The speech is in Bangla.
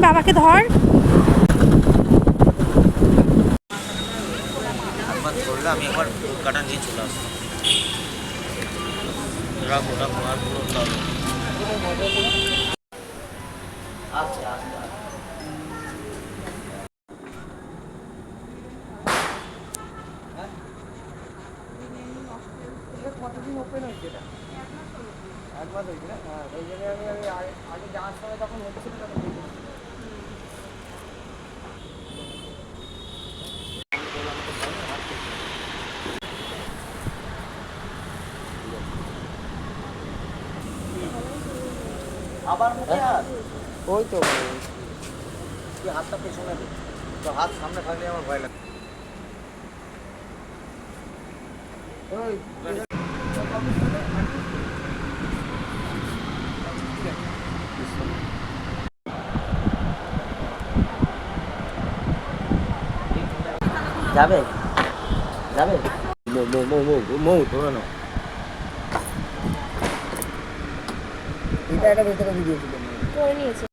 বাবাকে ধর। একবার ধরলে আমি একবার কাটা নিয়ে চলে আসব পুরো আচ্ছা আচ্ছা কতদিন ওপেন হয়েছে এটা এক মাস হয়েছে না? হ্যাঁ ওই জন্য আমি আমি আগে- আগে যাওয়ার সময় তখন হচ্ছিল তখন আবার মুখে হাত ওই তো তুই হাতটা পেছনে দে তো হাত সামনে থাকলে আমার ভয় লাগে যাবে যাবে মৌ মৌ মৌ মো ধরে নাও এটা একটা ভেতরে ভিডিও ছিল করে নিয়েছে।